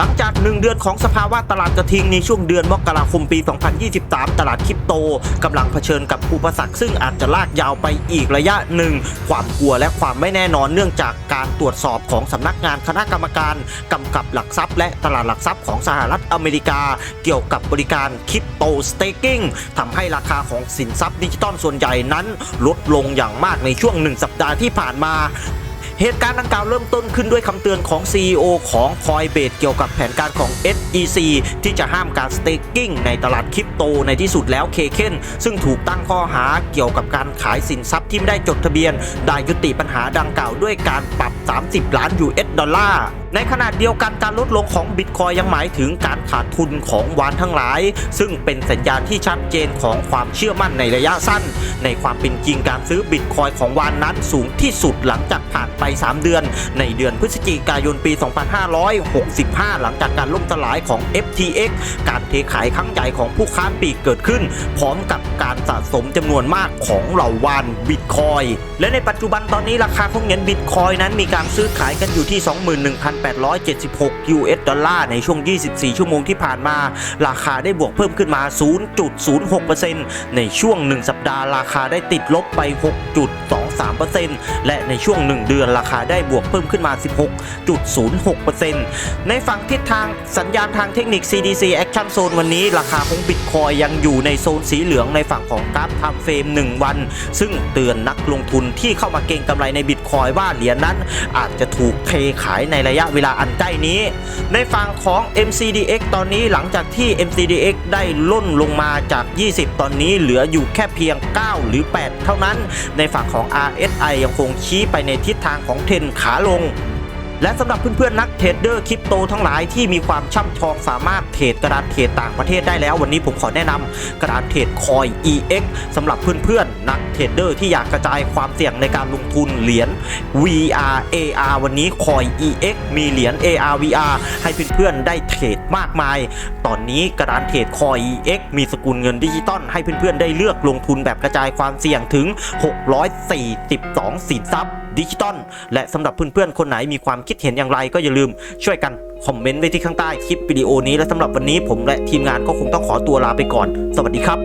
หลังจาก 1 เดือนของสภาวะตลาดกระทิงในช่วงเดือนมกราคมปี 2023 ตลาดคริปโตกำลังเผชิญกับอุปสรรคซึ่งอาจจะลากยาวไปอีกระยะหนึ่ง ความกลัวและความไม่แน่นอนเนื่องจากการตรวจสอบของสำนักงานคณะกรรมการกำกับหลักทรัพย์ และตลาดหลักทรัพย์ของสหรัฐอเมริกา เกี่ยวกับบริการคริปโตสเต k กิ้งทำให้ราคาของสินทรัพย์ดิจิตอลส่วนใหญ่นั้น ลดลงอย่างมากในช่วงหนึ่งสัปดาห์ที่ผ่านมา เหตุการณ์ดังกล่าวเริ่มต้นขึ้นด้วยคำเตือนของ CEO ของ Coinbase เกี่ยวกับแผนการของ SEC ที่จะห้ามการ staking ในตลาดคริปโตในที่สุดแล้วเคเคนซึ่งถูกตั้งข้อหาเกี่ยวกับการขายสินทรัพย์ที่ไม่ได้จดทะเบียน ได้ยุติปัญหาดังกล่าวด้วยการปรับ 30 ล้าน US ดอลลาร์ในขณะเดียวกันการลดลงของบิตคอยยังหมายถึงการขาดทุนของวานทั้งหลาย ซึ่งเป็นสัญญาณที่ชัดเจนของความเชื่อมั่นในระยะสั้น ในความเป็นจริงการซื้อบิตคอยของวานนั้นสูงที่สุดหลังจากผ่านไป3 เดือน ในเดือนพฤศจิกายนปี 2565 หลังจากการล่มสลายของ FTX การเทขายครั้งใหญ่ของผู้ค้าปลีกเกิดขึ้น พร้อมกับการสะสมจำนวนมากของเหล่าวานบิตคอยและในปัจจุบันตอนนี้ราคาของเหรียญบิตคอยนั้นมีการซื้อขายกันอยู่ที่ 21,876 US ดอลลาร์ในช่วง 24 ชั่วโมงที่ผ่านมา ราคาได้บวกเพิ่มขึ้นมา 0.06%ในช่วง 1 สัปดาห์ราคาได้ติดลบไป 6.2 3%และในช่วง 1 เดือนราคาได้บวกเพิ่มขึ้นมา 16.06%ในฝั่งทิศทางสัญญาณทางเทคนิค CDC Action Zone วันนี้ ราคาของบิตคอยยังอยู่ในโซนสีเหลืองในฝั่งของกราฟทม์เฟรม 1 วัน ซึ่งเตือนนักลงทุนที่เข้ามาเก็งกำไรในบิตคอยว่าเหรียญนั้น อาจจะถูกเทขายในระยะเวลาอันใกล้นี้ ในฝั่งของ MCDX ตอนนี้หลังจากที่ MCDX ได้ล่นลงมาจาก 20 ตอนนี้เหลืออยู่แค่เพียง 9 หรือ 8 เท่านั้น ในฝั่งของ RSI ยังคงชี้ไปในทิศทางของเทรนขาลง และสำหรับเพื่อนๆนักเทรดเดอร์คริปโตทั้งหลายที่มีความช่ำชองสามารถเทรดกระดานเทรดต่างประเทศได้แล้ว วันนี้ผมขอแนะนำกระดานเทรดคอย EX สำหรับเพื่อนๆนักเทรดเดอร์ที่อยากกระจายความเสี่ยงในการลงทุนเหรียญ VR AR วันนี้คอย EX มีเหรียญ AR VR ให้เพื่อนๆได้เทรดมากมาย ตอนนี้กระดานเทรดคอย EX มีสกุลเงินดิจิตอลให้เพื่อนๆได้เลือกลงทุนแบบกระจายความเสี่ยงถึง 642 สินทรัพย์ ดิจิตอลและสำหรับเพื่อนๆ คนไหนมีความคิดเห็นอย่างไรก็อย่าลืมช่วยกันคอมเมนต์ไว้ที่ข้างใต้คลิปวิดีโอนี้และสำหรับวันนี้ผมและทีมงานก็คงต้องขอตัวลาไปก่อน สวัสดีครับ